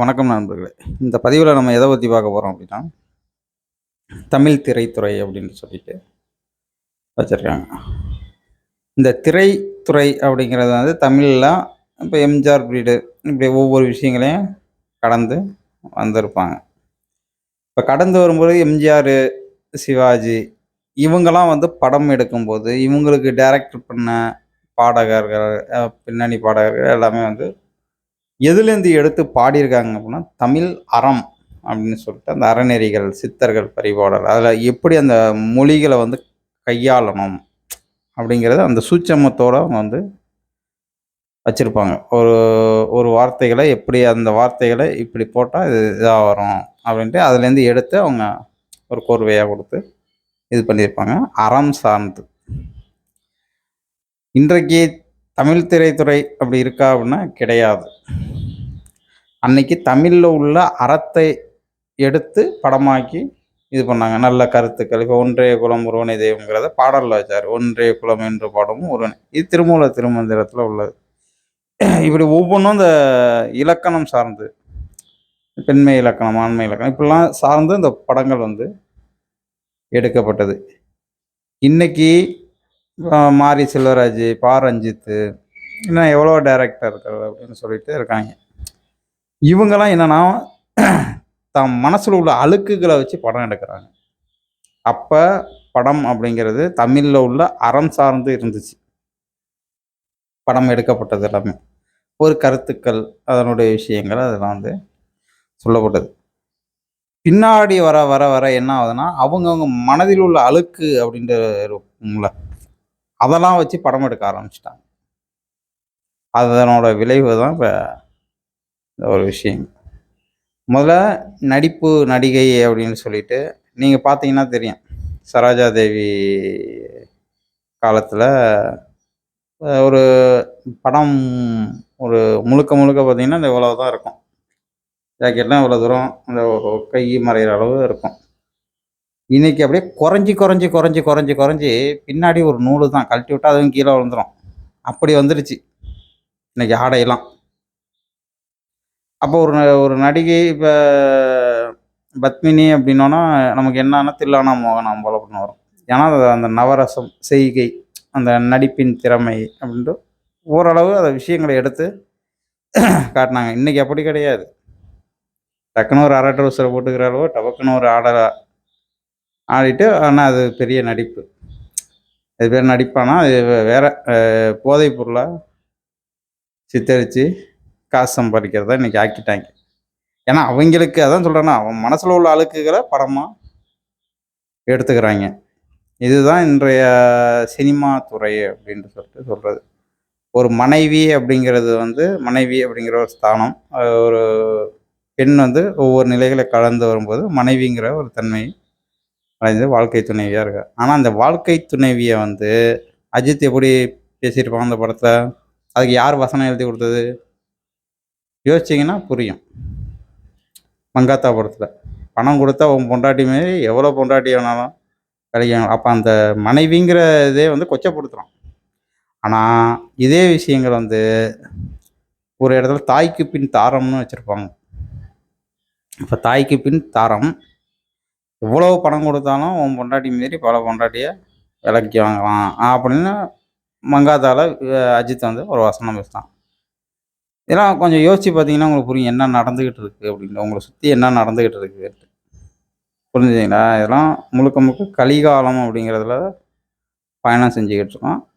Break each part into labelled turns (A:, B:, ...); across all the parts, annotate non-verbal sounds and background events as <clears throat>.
A: வணக்கம் நண்பர்களே. இந்த பதிவில் நம்ம எதை பற்றி பார்க்க போகிறோம் அப்படின்னா தமிழ் திரைத்துறை அப்படின்னு சொல்லிட்டு வச்சுருக்காங்க. இந்த திரைத்துறை அப்படிங்கிறது வந்து தமிழில் இப்போ எம்ஜிஆர் பீடு இப்படி ஒவ்வொரு விஷயங்களையும் கடந்து வந்திருப்பாங்க. இப்போ கடந்து வரும்போது எம்ஜிஆர் சிவாஜி இவங்கெல்லாம் வந்து படம் எடுக்கும்போது இவங்களுக்கு டைரக்ட் பண்ண பாடகர்கள் பின்னணி பாடகர்கள் எல்லாமே வந்து எதுலேருந்து எடுத்து பாடியிருக்காங்க அப்படின்னா தமிழ் அறம் அப்படின்னு சொல்லிட்டு அந்த அறநெறிகள் சித்தர்கள் பரிபாடல் அதில் எப்படி அந்த மொழிகளை வந்து கையாளணும் அப்படிங்கிறத அந்த சூட்சமத்தோட அவங்க வந்து வச்சுருப்பாங்க. ஒரு ஒரு வார்த்தைகளை எப்படி அந்த வார்த்தைகளை இப்படி போட்டால் இது இதாக வரும் அப்படின்ட்டு அதுலேருந்து எடுத்து அவங்க ஒரு கோர்வையாக கொடுத்து இது பண்ணியிருப்பாங்க. அறம் சார்ந்து. இன்றைக்கு தமிழ் திரைத்துறை அப்படி இருக்கா அப்படின்னா கிடையாது. அன்னைக்கு தமிழில் உள்ள அறத்தை எடுத்து படமாக்கி இது பண்ணாங்க. நல்ல கருத்துக்கள். இப்போ ஒன்றைய குலம் ஒருவனை தெய்வங்கிறத பாடலில் வச்சார். ஒன்றைய குலம் என்ற பாடமும் ஒருவனை. இது திருமூல திருமந்திரத்தில் உள்ளது. இப்படி ஒவ்வொன்றும் இந்த இலக்கணம் சார்ந்து பெண்மை இலக்கணம் ஆண்மை இலக்கணம் இப்படிலாம் சார்ந்து இந்த படங்கள் வந்து எடுக்கப்பட்டது. இன்னைக்கு மாரி செல்வராஜ் பா. ரஞ்சித்து இன்னும் எவ்வளோ டைரக்டர்கள் அப்படின்னு சொல்லிட்டு இருக்காங்க. இவங்கெல்லாம் என்னென்னா <clears throat> தம் மனசில் உள்ள அழுக்குகளை வச்சு படம் எடுக்கிறாங்க. அப்போ படம் அப்படிங்கிறது தமிழில் உள்ள அறம் சார்ந்து இருந்துச்சு. படம் எடுக்கப்பட்டது எல்லாமே. ஒரு கருத்துக்கள் அதனுடைய விஷயங்கள் அதெல்லாம் வந்து சொல்லப்பட்டது. பின்னாடி வர வர வர என்ன ஆகுதுன்னா அவங்கவுங்க மனதில் உள்ள அழுக்கு அப்படின்ற இருக்கும்ல அதெல்லாம் வச்சு படம் எடுக்க ஆரம்பிச்சிட்டாங்க. அதனோட விளைவு தான் இப்போ ஒரு விஷயம். முதல்ல நடிப்பு நடிகை அப்படின்னு சொல்லிட்டு நீங்கள் பார்த்தீங்கன்னா தெரியும். சரோஜா தேவி காலத்தில் ஒரு படம் ஒரு முழுக்க முழுக்க பார்த்தீங்கன்னா இந்த இவ்வளோ தான் இருக்கும். ஜாக்கெட்லாம் இவ்வளோ தூரம் அந்த கை மறைகிற அளவு இருக்கும். இன்றைக்கி அப்படியே குறைஞ்சி குறைஞ்சி குறைஞ்சி குறைஞ்சி குறைஞ்சி பின்னாடி ஒரு நூல் தான். கழட்டி விட்டால் அதுவும் கீழே விழுந்துடும் அப்படி வந்துருச்சு. இன்றைக்கி ஆடையெல்லாம். அப்போ ஒரு ந- ஒரு நடிகை இப்போ பத்மினி அப்படின்னோன்னா நமக்கு என்னன்னா தில்லானா மோகனம் போல அப்படின்னு வரும். ஏன்னா அது அந்த நவரசம் செய்கை அந்த நடிப்பின் திறமை அப்படின்ட்டு ஓரளவு அந்த விஷயங்களை எடுத்து காட்டினாங்க. இன்னைக்கு அப்படி கிடையாது. டக்குன்னு ஒரு அரை ட்ரௌசரை போட்டுக்கிற அளவு டபக்குன்னு ஒரு ஆட ஆடிட்டு ஆனால் அது பெரிய நடிப்பு. அது பேர் நடிப்பானா அது வேற போதைப் பொருளாக சித்தரித்து காசு சம்பாதிக்கிறதா இன்னைக்கு ஆக்கிட்டாங்க. ஏன்னா அவங்களுக்கு அதான் சொல்கிறேன்னா அவன் மனசில் உள்ள அழுக்குகளை படமாக எடுத்துக்கிறாங்க. இதுதான் இன்றைய சினிமா துறை அப்படின்ட்டு சொல்லிட்டு சொல்கிறது ஒரு மனைவி அப்படிங்கிறது வந்து மனைவி அப்படிங்கிற ஒரு ஸ்தானம் ஒரு பெண் வந்து ஒவ்வொரு நிலைகளை கலந்து வரும்போது மனைவிங்கிற ஒரு தன்மை அடைஞ்சது வாழ்க்கை துணைவியாக இருக்கு? ஆனால் அந்த வாழ்க்கை துணைவியை வந்து அஜித் எப்படி பேசியிருப்பாங்க அந்த படத்தில்? அதுக்கு யார் வசனம் எழுதி கொடுத்தது? யோசிச்சிங்கன்னா புரியும். மங்காத்தா படத்தில் பணம் கொடுத்தா உன் பொண்டாட்டி மாரி எவ்வளோ பொண்டாட்டி வேணாலும் கிடைக்கும். அப்போ அந்த மனைவிங்கிற இதே வந்து கொச்சப்படுத்துகிறோம் ஆனால் இதே விஷயங்கள் வந்து ஒரு இடத்துல தாய்க்கு பின் தாரம்னு வச்சுருப்பாங்க. இப்போ தாய்க்கு பின் தாரம். எவ்வளோ பணம் கொடுத்தாலும் உன் பொண்டாட்டி மாரி பல பொண்டாட்டியை விலைக்கு வாங்கலாம். அப்படின்னு மங்காத்தால அஜித் வந்து ஒரு வசனம் பேசுகிறான் இதெல்லாம் கொஞ்சம் யோசித்து பார்த்தீங்கன்னா உங்களுக்கு புரியும் என்ன நடந்துக்கிட்டு இருக்குது அப்படின்னு. உங்களை சுற்றி என்ன நடந்துக்கிட்டு இருக்குது புரிஞ்சுங்களா இதெல்லாம் முழுக்க முழுக்க கலிகாலம் அப்படிங்கிறதுல பயணம் செஞ்சுக்கிட்டு இருக்கோம்.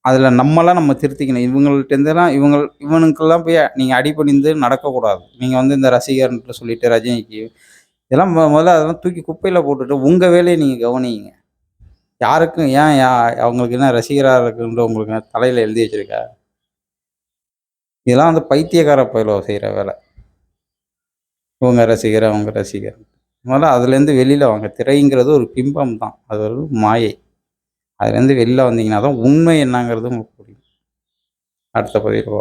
A: அதில் நம்மளாம் நம்ம திருத்திக்கணும். இவங்கள்ட்டேருந்துலாம் இவங்க இவனுக்கெல்லாம் போய் நீங்கள் அடிபணிந்து நடக்கக்கூடாது. நீங்கள் வந்து இந்த ரசிகர்ன்ட்டு சொல்லிட்டு ரஜினிக்கு இதெல்லாம் மொ- முதல்ல அதெல்லாம் தூக்கி குப்பையில் போட்டுட்டு உங்கள் வேலையை நீங்கள் கவனிங்க. யாருக்கும் ஏன் யா அவங்களுக்கு என்ன ரசிகராக இருக்குன்ற உங்களுக்கு தலையில் எழுதி வச்சிருக்கா? இதெல்லாம் வந்து பைத்தியக்கார பயிலோ செய்கிற வேலை. இவங்க ரசிகர் அவங்க ரசிகர். முதல்ல அதுலேருந்து வெளியில் வாங்க. திரைங்கிறது ஒரு பிம்பம் தான். அது ஒரு மாயை. அதுலேருந்து வெளியில் வந்தீங்கன்னா தான் உண்மை என்னங்கிறது உங்களுக்கு புரியும். அடுத்த பதிவு